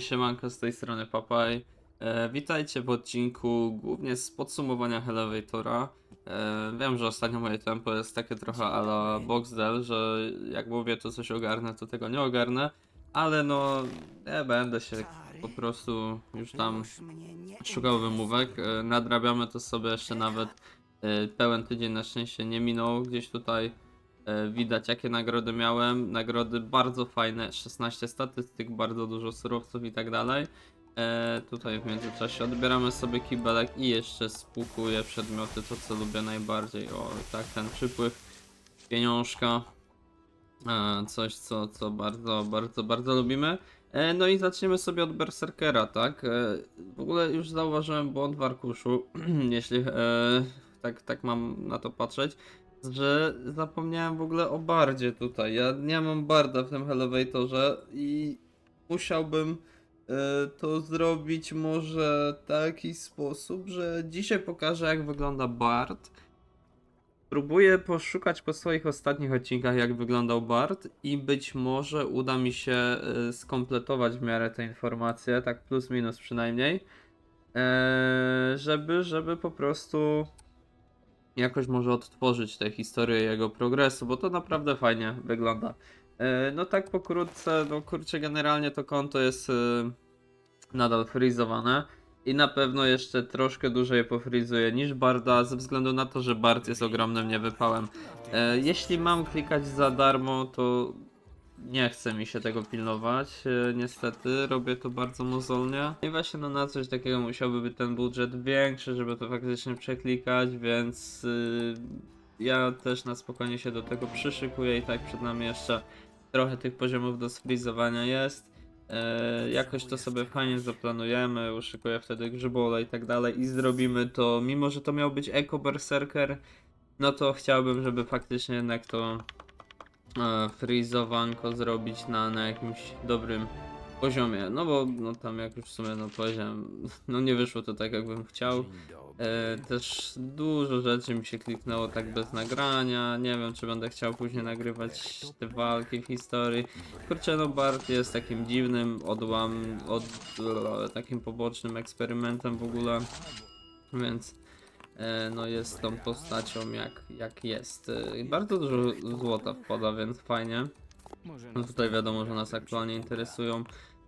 Siemanko, z tej strony Papaj. E, witajcie w odcinku głównie z podsumowania Elevatora. E, wiem, że ostatnio moje tempo jest takie trochę ala Boxdel, że jak mówię to coś ogarnę, to tego nie ogarnę, ale no nie będę się po prostu już tam szukał wymówek. E, nadrabiamy to sobie jeszcze nawet e, pełen tydzień na szczęście nie minął gdzieś tutaj. E, Widać jakie nagrody miałem. Nagrody bardzo fajne, 16 statystyk, bardzo dużo surowców i tak dalej. E, tutaj w międzyczasie odbieramy sobie kibelek i jeszcze spukuję przedmioty, to co lubię najbardziej. O, tak, ten przypływ pieniążka. E, coś, co, co bardzo, bardzo, bardzo lubimy. No i zaczniemy sobie od Berserkera, tak? W ogóle już zauważyłem błąd w arkuszu, jeśli tak, tak mam na to patrzeć że zapomniałem w ogóle o bardzie tutaj. Ja nie mam barda w tym elevatorze i musiałbym e, to zrobić może taki sposób, że dzisiaj pokażę jak wygląda bard. Próbuję poszukać po swoich ostatnich odcinkach jak wyglądał bard i być może uda mi się e, skompletować w miarę te informacje, tak plus minus przynajmniej. E, żeby, żeby po prostu jakoś może odtworzyć tę historię jego progresu, bo to naprawdę fajnie wygląda. E, No tak pokrótce, no kurczę, generalnie to konto jest e, nadal frizowane i na pewno jeszcze troszkę dłużej je pofrizuje niż Barda, ze względu na to, że Bard jest ogromnym niewypałem. E, Jeśli mam klikać za darmo, to nie chce mi się tego pilnować, e, niestety, robię to bardzo mozolnie. I właśnie no na coś takiego musiałby być ten budżet większy, żeby to faktycznie przeklikać, więc y, ja też na spokojnie się do tego przyszykuję i tak przed nami jeszcze trochę tych poziomów do sfrizowania jest. E, jakoś to sobie fajnie zaplanujemy, uszykuję wtedy grzybole i tak dalej i zrobimy to, mimo że to miał być Eco Berserker, no to chciałbym, żeby faktycznie jednak to freezowanko zrobić na, na jakimś dobrym poziomie. No bo no tam jak już w sumie no powiedziałem, no nie wyszło to tak jakbym chciał. E, też dużo rzeczy mi się kliknęło tak bez nagrania. Nie wiem czy będę chciał później nagrywać te walki w historii. Kurczę no Bart jest takim dziwnym odłam, od, e, takim pobocznym eksperymentem w ogóle. Więc e, no jest tą postacią jak, jak jest. E, i bardzo dużo złota wpada, więc fajnie. No tutaj wiadomo, że nas aktualnie interesują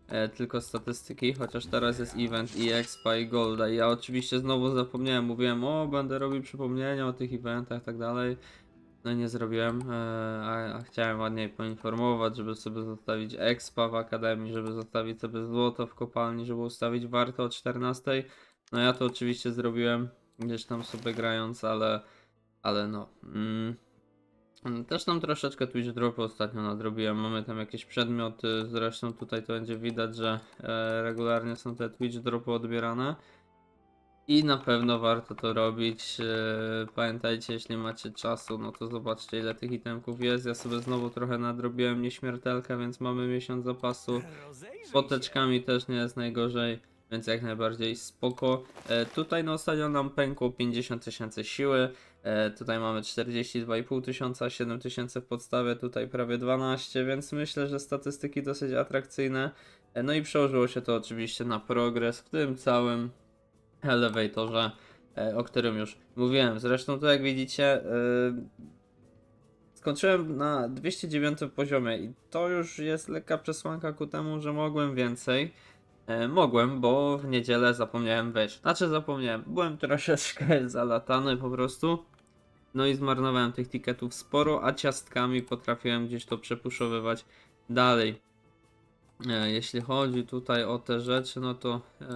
e, tylko statystyki, chociaż teraz jest event i expa i golda. I ja oczywiście znowu zapomniałem, mówiłem, o będę robił przypomnienia o tych eventach i tak dalej. No nie zrobiłem, e, a, a chciałem ładniej poinformować, żeby sobie zostawić expa w akademii, żeby zostawić sobie złoto w kopalni, żeby ustawić warto o 14. No ja to oczywiście zrobiłem, gdzieś tam sobie grając, ale, ale no. Mm, Też tam troszeczkę Twitch dropu ostatnio nadrobiłem. Mamy tam jakieś przedmioty. Zresztą tutaj to będzie widać, że e, regularnie są te Twitch dropy odbierane. I na pewno warto to robić. E, pamiętajcie, jeśli macie czasu, no to zobaczcie ile tych itemków jest. Ja sobie znowu trochę nadrobiłem nieśmiertelkę, więc mamy miesiąc zapasu. Z poteczkami też nie jest najgorzej, więc jak najbardziej spoko. E, tutaj no ostatnio nam pękło 50 tysięcy siły. E, tutaj mamy 42,5 tysiąca, 7 tysięcy w podstawie, tutaj prawie 12, więc myślę, że statystyki dosyć atrakcyjne. E, no i przełożyło się to oczywiście na progres w tym całym elevatorze, e, o którym już mówiłem. Zresztą tu jak widzicie, e, skończyłem na 209 poziomie i to już jest lekka przesłanka ku temu, że mogłem więcej. E, mogłem, bo w niedzielę zapomniałem wejść. Znaczy zapomniałem, byłem troszeczkę zalatany po prostu. No i zmarnowałem tych tiketów sporo, a ciastkami potrafiłem gdzieś to przepuszowywać dalej. E, jeśli chodzi tutaj o te rzeczy, no to e,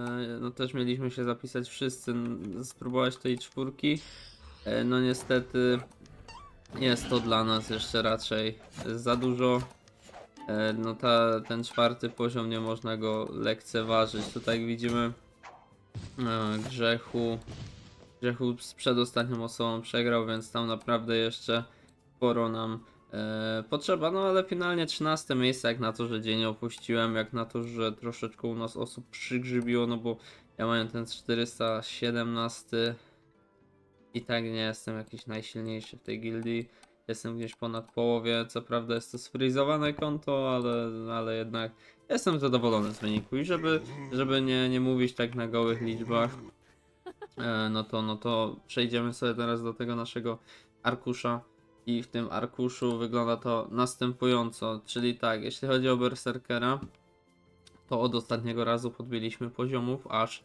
no też mieliśmy się zapisać wszyscy, spróbować tej czwórki. No niestety jest to dla nas jeszcze raczej za dużo. E, no ta, ten czwarty poziom nie można go lekceważyć. Tutaj widzimy e, grzechu. Grzechu z przedostatnią osobą przegrał, więc tam naprawdę jeszcze sporo nam e, potrzeba. No ale finalnie 13 miejsce, jak na to, że dzień opuściłem, jak na to, że troszeczkę u nas osób przygrzybiło, no bo ja mam ten 417 i tak nie jestem jakiś najsilniejszy w tej gildii. Jestem gdzieś ponad połowie, co prawda jest to sfrizowane konto, ale, ale jednak jestem zadowolony z wyniku. I żeby, żeby nie, nie mówić tak na gołych liczbach, e, no to, no to przejdziemy sobie teraz do tego naszego arkusza. I w tym arkuszu wygląda to następująco, czyli tak, jeśli chodzi o Berserkera, to od ostatniego razu podbiliśmy poziomów aż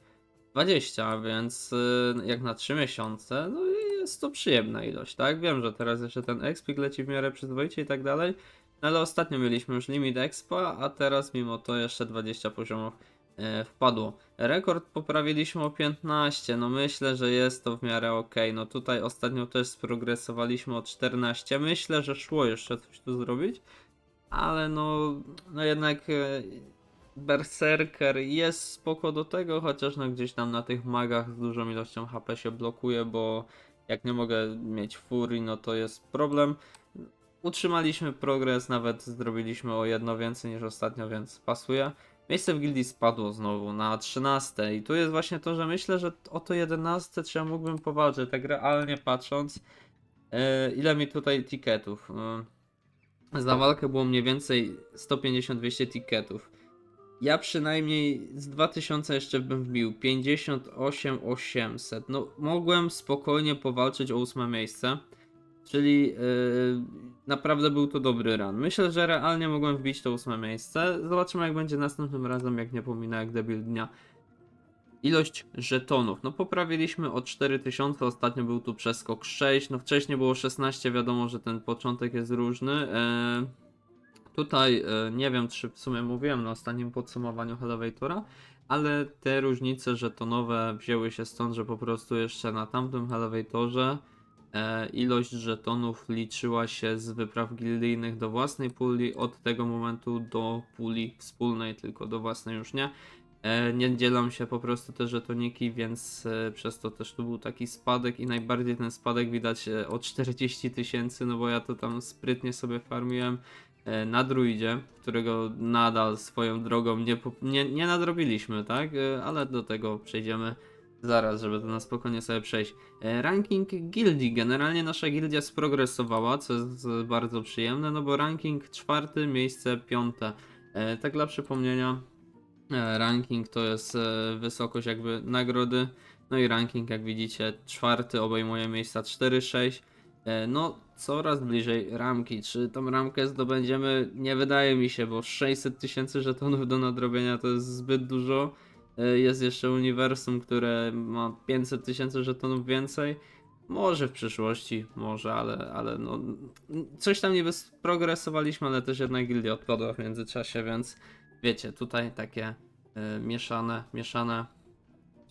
20, więc y, jak na 3 miesiące, no i jest to przyjemna ilość, tak? Wiem, że teraz jeszcze ten expik leci w miarę przyzwoicie i tak dalej, no ale ostatnio mieliśmy już limit expa, a teraz mimo to jeszcze 20 poziomów e, wpadło. Rekord poprawiliśmy o 15, no myślę, że jest to w miarę ok. No tutaj ostatnio też sprogresowaliśmy o 14, myślę, że szło jeszcze coś tu zrobić, ale no, no jednak e, Berserker jest spoko do tego, chociaż no gdzieś tam na tych magach z dużą ilością HP się blokuje, bo jak nie mogę mieć furii, no to jest problem. Utrzymaliśmy progres, nawet zrobiliśmy o jedno więcej niż ostatnio, więc pasuje. Miejsce w gildii spadło znowu na 13 i tu jest właśnie to, że myślę, że o to 11 trzeba mógłbym powalczyć, tak realnie patrząc, e, ile mi tutaj tiketów. E, za walkę było mniej więcej 150-200 tiketów. Ja przynajmniej z 2000 jeszcze bym wbił 58 800. No mogłem spokojnie powalczyć o ósme miejsce. Czyli yy, naprawdę był to dobry run. Myślę, że realnie mogłem wbić to ósme miejsce. Zobaczymy jak będzie następnym razem, jak nie pominę jak debil dnia. Ilość żetonów. No poprawiliśmy o 4000, ostatnio był tu przeskok 6, no wcześniej było 16, wiadomo, że ten początek jest różny. Yy, Tutaj e, nie wiem, czy w sumie mówiłem na ostatnim podsumowaniu Elevatora, ale te różnice żetonowe wzięły się stąd, że po prostu jeszcze na tamtym Elevatorze e, ilość żetonów liczyła się z wypraw gildyjnych do własnej puli, od tego momentu do puli wspólnej, tylko do własnej już nie. E, nie dzielą się po prostu te żetoniki, więc przez to też tu był taki spadek i najbardziej ten spadek widać o 40 tysięcy, no bo ja to tam sprytnie sobie farmiłem na druidzie, którego nadal swoją drogą nie, nie, nie nadrobiliśmy, tak? E, Ale do tego przejdziemy zaraz, żeby to na spokojnie sobie przejść. E, Ranking gildii. Generalnie nasza gildia sprogresowała, co jest e, bardzo przyjemne, no bo ranking czwarty, miejsce piąte. E, Tak dla przypomnienia, e, ranking to jest e, wysokość jakby nagrody, no i ranking jak widzicie czwarty obejmuje miejsca 4-6. E, No, coraz bliżej ramki. Czy tą ramkę zdobędziemy? Nie wydaje mi się, bo 600 tysięcy żetonów do nadrobienia to jest zbyt dużo. E, Jest jeszcze uniwersum, które ma 500 tysięcy żetonów więcej. Może w przyszłości, może, ale, ale no. Coś tam niby sprogresowaliśmy, ale też jednak gildia odpadła w międzyczasie, więc wiecie, tutaj takie e, mieszane, mieszane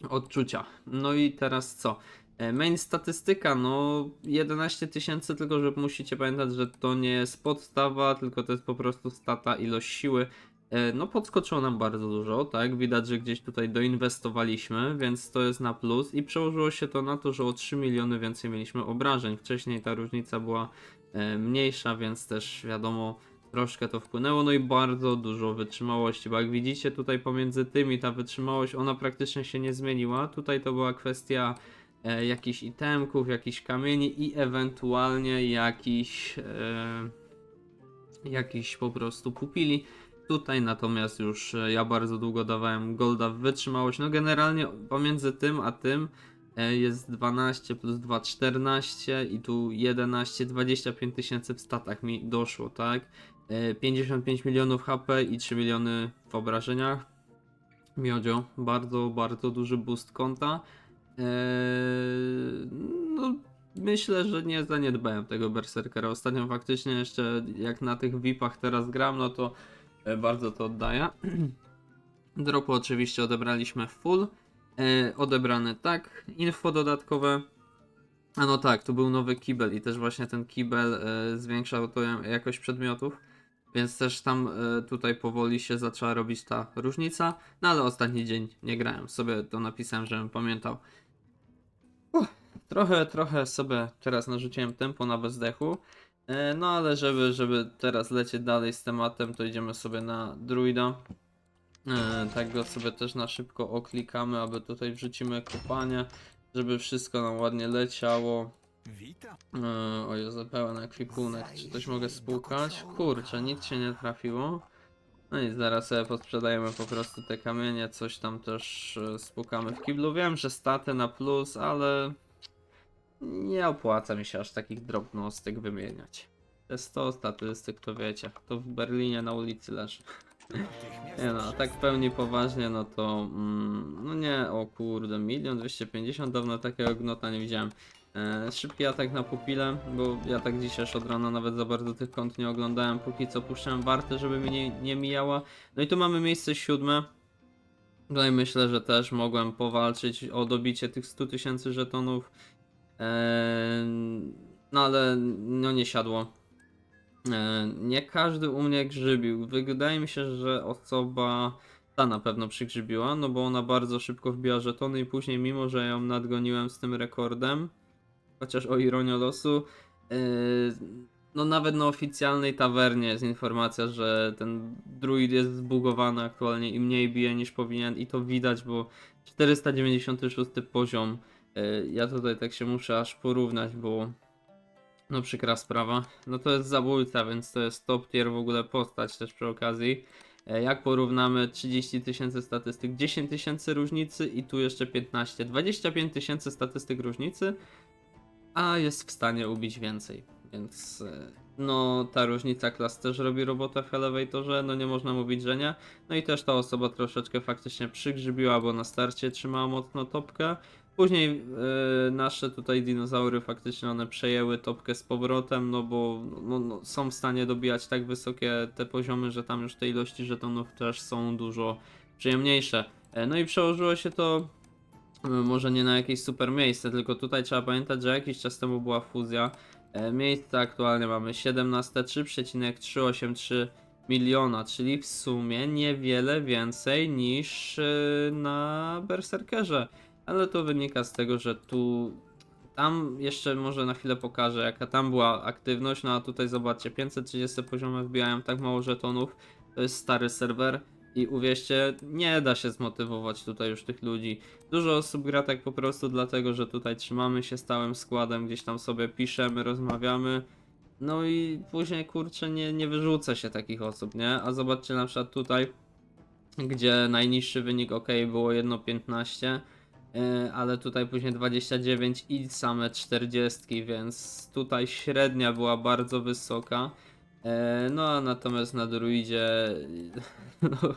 odczucia. No i teraz co? E, Main statystyka, no 11 tysięcy, tylko że musicie pamiętać, że to nie jest podstawa, tylko to jest po prostu stata, ilość siły. E, No podskoczyło nam bardzo dużo, tak? Widać, że gdzieś tutaj doinwestowaliśmy, więc to jest na plus i przełożyło się to na to, że o 3 miliony więcej mieliśmy obrażeń. Wcześniej ta różnica była e, mniejsza, więc też wiadomo, troszkę to wpłynęło, no i bardzo dużo wytrzymałości, bo jak widzicie tutaj pomiędzy tymi ta wytrzymałość, ona praktycznie się nie zmieniła. Tutaj to była kwestia e, jakichś itemków, jakichś kamieni i ewentualnie jakiś e, po prostu pupili. Tutaj natomiast już e, ja bardzo długo dawałem golda w wytrzymałość. No generalnie pomiędzy tym a tym e, jest 12 plus 2 14 i tu 11 25 tysięcy w statach mi doszło, tak? E, 55 milionów HP i 3 miliony w obrażeniach. Miodzio, bardzo, bardzo duży boost konta. Eee, no, myślę, że nie zaniedbałem tego Berserkera. Ostatnio faktycznie jeszcze jak na tych VIP-ach teraz gram, no to e, bardzo to oddaję. Dropu oczywiście odebraliśmy full. E, odebrane tak. Info dodatkowe. A no tak, tu był nowy kibel i też właśnie ten kibel e, zwiększał to ja- jakość przedmiotów. Więc też tam tutaj powoli się zaczęła robić ta różnica. No ale ostatni dzień nie grałem. Sobie to napisałem, żebym pamiętał. Trochę, trochę sobie teraz narzuciłem tempo na bezdechu. E, No ale żeby, żeby teraz lecieć dalej z tematem, to idziemy sobie na druida. E, Tak go sobie też na szybko oklikamy, aby tutaj wrzucimy kopanie, żeby wszystko nam ładnie leciało. Witam. E, o Jezu, pełen ekwipunek. Czy coś mogę spłukać? Kurczę, nic się nie trafiło. No i zaraz sobie posprzedajemy po prostu te kamienie, coś tam też spłukamy w kiblu. Wiem, że staty na plus, ale nie opłaca mi się aż takich drobnostek wymieniać. Te 100 statystyk to wiecie, to w Berlinie na ulicy leży. Nie no, a tak w pełni poważnie, no to mm, no nie, o kurde, milion dwieście pięćdziesiąt, dawno takiego gnota nie widziałem. E, szybki atak na pupilę, bo ja tak dzisiaj od rana nawet za bardzo tych kont nie oglądałem, póki co puszczałem wartę, żeby mi nie, mijała. No i tu mamy miejsce siódme. Tutaj myślę, że też mogłem powalczyć o dobicie tych 100 tysięcy żetonów. No ale no nie siadło. Nie każdy u mnie grzybił. Wydaje mi się, że osoba ta na pewno przygrzybiła, no bo ona bardzo szybko wbiła żetony i później, mimo że ją nadgoniłem z tym rekordem, chociaż o ironię losu, no nawet na oficjalnej tawernie jest informacja, że ten druid jest zbugowany aktualnie i mniej bije niż powinien i to widać, bo 496 poziom. Yy, Ja tutaj tak się muszę aż porównać, bo no przykra sprawa. No to jest zabójca, więc to jest top tier w ogóle postać też przy okazji. E, Jak porównamy 30 tysięcy statystyk, 10 tysięcy różnicy i tu jeszcze 15, 25 tysięcy statystyk różnicy, a jest w stanie ubić więcej, więc e, no ta różnica klas też robi robotę w elevatorze, no nie można mówić, że nie. No i też ta osoba troszeczkę faktycznie przygrzybiła, bo na starcie trzymała mocno topkę. Później e, nasze tutaj dinozaury faktycznie one przejęły topkę z powrotem, no bo no, no, są w stanie dobijać tak wysokie te poziomy, że tam już te ilości żetonów też są dużo przyjemniejsze. E, no i przełożyło się to e, może nie na jakieś super miejsce, tylko tutaj trzeba pamiętać, że jakiś czas temu była fuzja. E, Miejsce aktualnie mamy 17 3,383 miliona, czyli w sumie niewiele więcej niż e, na Berserkerze. Ale to wynika z tego, że tu. Tam jeszcze może na chwilę pokażę, jaka tam była aktywność. No a tutaj zobaczcie, 530 poziomy wbijają tak mało żetonów. To jest stary serwer. I uwierzcie, nie da się zmotywować tutaj już tych ludzi. Dużo osób gra tak po prostu dlatego, że tutaj trzymamy się stałym składem, gdzieś tam sobie piszemy, rozmawiamy. No i później kurczę nie, nie wyrzuca się takich osób, nie? A zobaczcie na przykład tutaj, gdzie najniższy wynik ok było 1.15. E, ale tutaj później 29 i same 40, więc tutaj średnia była bardzo wysoka. E, No a natomiast na druidzie no,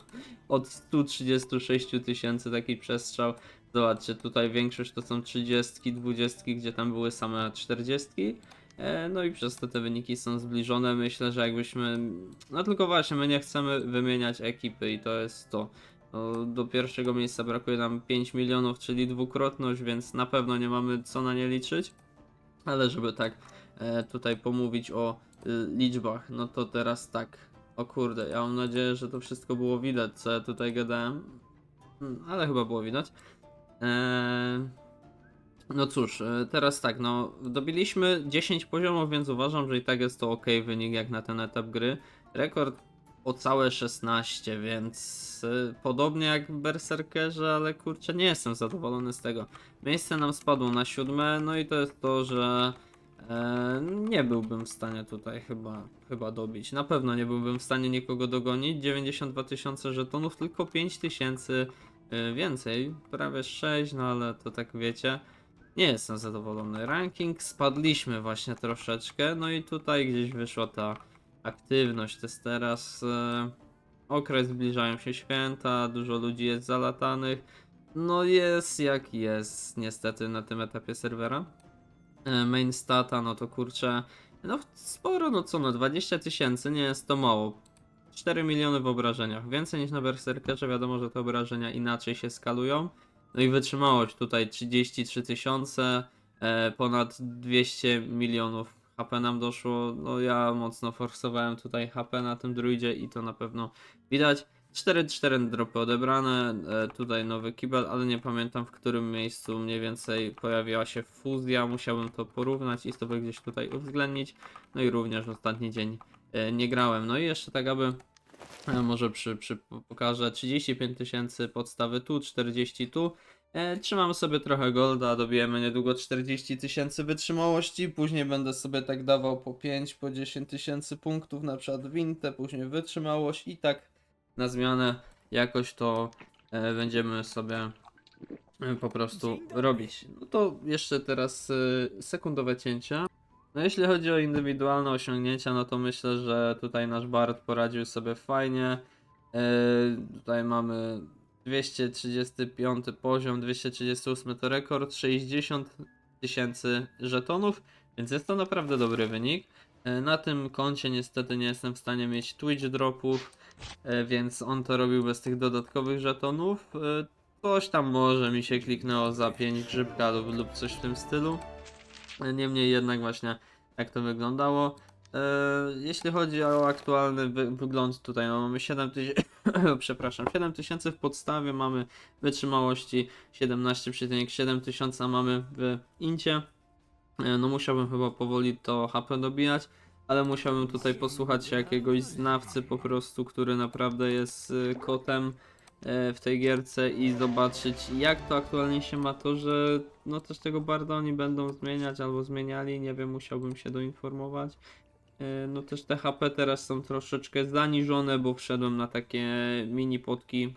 od 136 tysięcy taki przestrzał. Zobaczcie, tutaj większość to są 30, 20, gdzie tam były same 40. E, No i przez to te wyniki są zbliżone. Myślę, że jakbyśmy. No tylko właśnie, my nie chcemy wymieniać ekipy i to jest to. No, do pierwszego miejsca brakuje nam 5 milionów, czyli dwukrotność, więc na pewno nie mamy co na nie liczyć. Ale żeby tak e, tutaj pomówić o y, liczbach, no to teraz tak. O kurde, ja mam nadzieję, że to wszystko było widać, co ja tutaj gadałem. Hmm, ale chyba było widać. Eee, no cóż, e, teraz tak, no dobiliśmy 10 poziomów, więc uważam, że i tak jest to ok wynik jak na ten etap gry. Rekord o całe 16, więc y, podobnie jak w Berserkerze, ale kurczę, nie jestem zadowolony z tego. Miejsce nam spadło na siódme, no i to jest to, że e, nie byłbym w stanie tutaj chyba, chyba dobić. Na pewno nie byłbym w stanie nikogo dogonić. 92 tysiące żetonów, tylko 5 tysięcy y, więcej, prawie 6, no ale to tak wiecie. Nie jestem zadowolony. Ranking spadliśmy właśnie troszeczkę, no i tutaj gdzieś wyszła ta aktywność. To jest teraz e, okres, zbliżają się święta, dużo ludzi jest zalatanych. No jest jak jest, niestety na tym etapie serwera. E, main stata, no to kurczę, no sporo, no co no, 20 tysięcy, nie jest to mało. 4 miliony w obrażeniach, więcej niż na Berserkerze, wiadomo, że te obrażenia inaczej się skalują. No i wytrzymałość tutaj 33 tysiące, e, ponad 200 milionów HP nam doszło. No ja mocno forsowałem tutaj HP na tym druidzie i to na pewno widać. 4-4 dropy odebrane, e, tutaj nowy kibel, ale nie pamiętam w którym miejscu mniej więcej pojawiła się fuzja, musiałbym to porównać i sobie gdzieś tutaj uwzględnić. No i również ostatni dzień e, nie grałem. No i jeszcze tak aby E, Może przy, przy, pokażę 35 tysięcy podstawy tu, 40 tu. E, trzymam sobie trochę golda, dobijemy niedługo 40 tysięcy wytrzymałości, później będę sobie tak dawał po 5, po 10 tysięcy punktów, na przykład wintę, później wytrzymałość i tak na zmianę jakoś to e, będziemy sobie e, po prostu robić. No to jeszcze teraz sekundowe cięcia. No jeśli chodzi o indywidualne osiągnięcia, no to myślę, że tutaj nasz Bart poradził sobie fajnie. Tutaj mamy 235 poziom, 238 to rekord, 60 tysięcy żetonów, więc jest to naprawdę dobry wynik. E, Na tym koncie niestety nie jestem w stanie mieć Twitch dropów, e, więc on to robił bez tych dodatkowych żetonów. E, Coś tam może mi się kliknęło za 5 grzybka lub, coś w tym stylu. Niemniej jednak właśnie jak to wyglądało. Jeśli chodzi o aktualny wy wygląd tutaj, no mamy 7000, przepraszam, 7000 w podstawie, mamy wytrzymałości 17,7 tysiąca mamy w incie. E, no musiałbym chyba powoli to HP dobijać, ale musiałbym tutaj posłuchać się jakiegoś znawcy po prostu, który naprawdę jest y, kotem e, w tej gierce i zobaczyć jak to aktualnie się ma to, że no też tego barda oni będą zmieniać albo zmieniali, nie wiem, musiałbym się doinformować. E, No też te HP teraz są troszeczkę zaniżone, bo wszedłem na takie mini potki,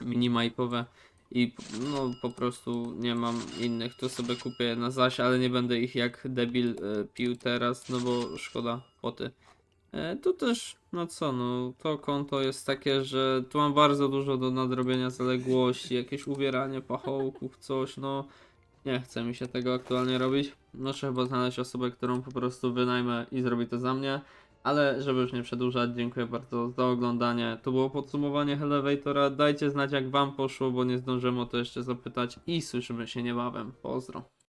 mini majpowe i no po prostu nie mam innych, to sobie kupię na zaś, ale nie będę ich jak debil e, pił teraz, no bo szkoda poty. E, tu też, no co, no to konto jest takie, że tu mam bardzo dużo do nadrobienia zaległości, jakieś ubieranie pachołków, coś, no nie chce mi się tego aktualnie robić. Muszę chyba znaleźć osobę, którą po prostu wynajmę i zrobi to za mnie. Ale żeby już nie przedłużać, dziękuję bardzo za oglądanie. To było podsumowanie Elevatora. Dajcie znać jak wam poszło, bo nie zdążymy o to jeszcze zapytać i słyszymy się niebawem. Pozdro.